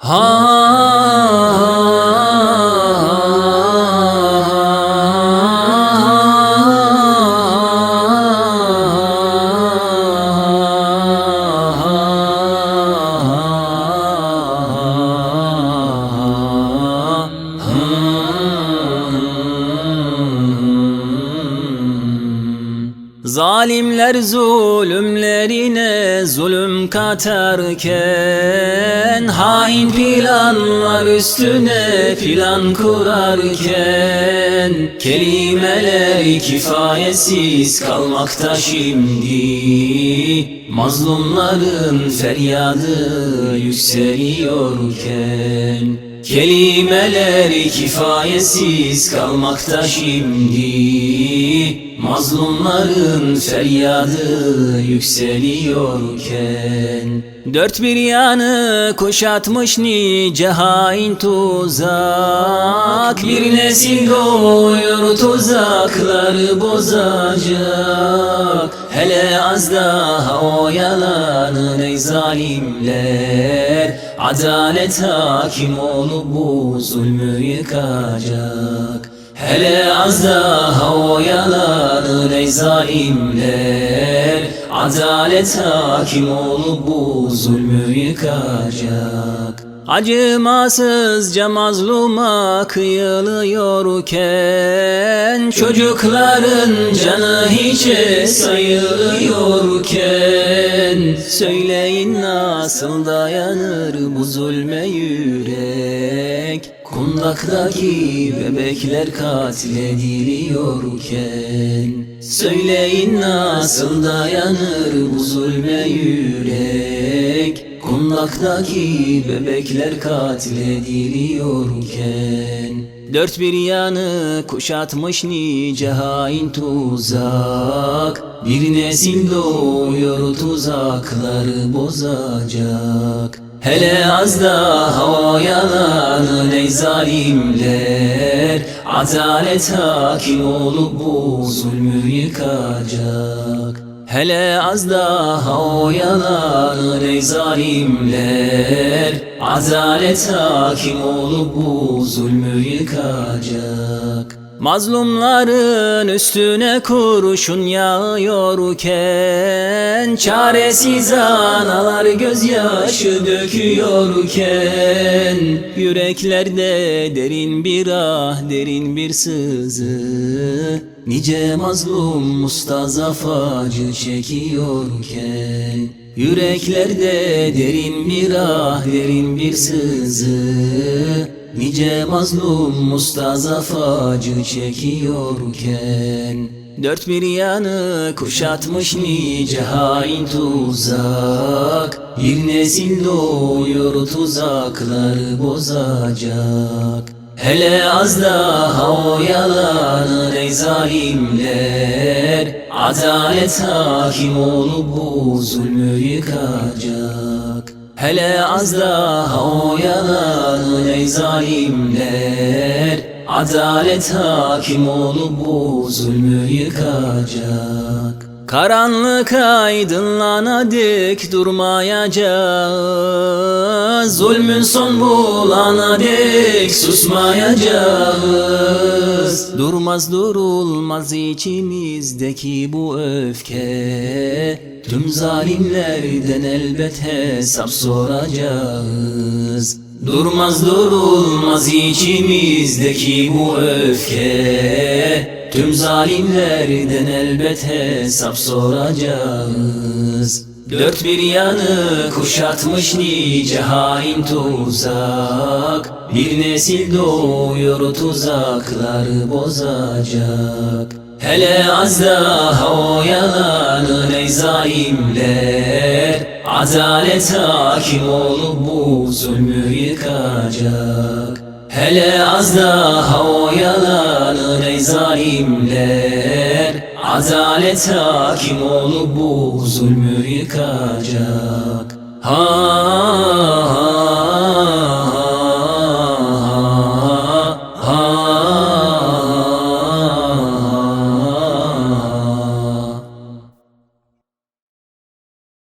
हाँ Zalimler zulümlerine zulüm katarken Hain planlar üstüne plan kurarken Kelimeler kifayetsiz kalmakta şimdi. Mazlumların feryadı yükseliyorken Kelimeler kifayetsiz kalmakta şimdi Mazlumların feryadı yükseliyorken Dört bir yanı kuşatmış nice hain tuzak Bir nesil doğuyor tuzakları bozacak Hele az daha oyalanın ey zalimler Adalet hakim olup bu zulmü yıkacak Hele az daha oyalanın zalimler Adalet hakim olup bu zulmü yıkacak. Acımasızca mazluma kıyılıyorken Çocukların canı hiçe sayılıyorken Söyleyin nasıl dayanır bu zulme yürek Kundaktaki bebekler katlediliyorken Söyleyin nasıl dayanır bu zulme yürek? Kundaktaki bebekler katlediliyorken Dört bir yanı kuşatmış nice hain tuzak. Bir nesil doğuyor tuzakları bozacak. Hele az daha oyalanın ey zalimler Adalet hakim olup bu zulmü yıkacak. Hele az daha oyalanın ey zalimler Adalet hakim olup bu zulmü yıkacak Mazlumların üstüne kurşun yağıyorken Çaresiz analar gözyaşı döküyorken Yüreklerde derin bir ah derin bir sızı Nice mazlum mustazaf acı çekiyorken Yüreklerde derin bir ah derin bir sızı Nice mazlum mustazaf acı çekiyorken Dört bir yanı kuşatmış nice hain tuzak. Bir nesil doğuyor tuzakları bozacak. Hele az daha oyalanın ey zalimler. Adalet hakim olup bu zulmü yıkacak Hele az daha oyalanın ey zalimler. Adalet hakim olup bu zulmü yıkacak Karanlık aydınlanadık durmayacağız. Zulmün son bulana susmayacağız. Durmaz durulmaz içimizdeki bu öfke. Tüm zalimlerden elbet hesap soracağız. Durmaz durulmaz içimizdeki bu öfke Tüm zalimlerden elbet hesap soracağız. Dört bir yanı kuşatmış nice hain tuzak. Bir nesil doğuyor tuzakları bozacak. Hele az daha oyalanın ey zalimler. Adalet hakim olup bu zulmü yıkacak Hele az daha oyalanın ey zalimler. Adalet hakim olup bu zulmü yıkacak. Ha ha ha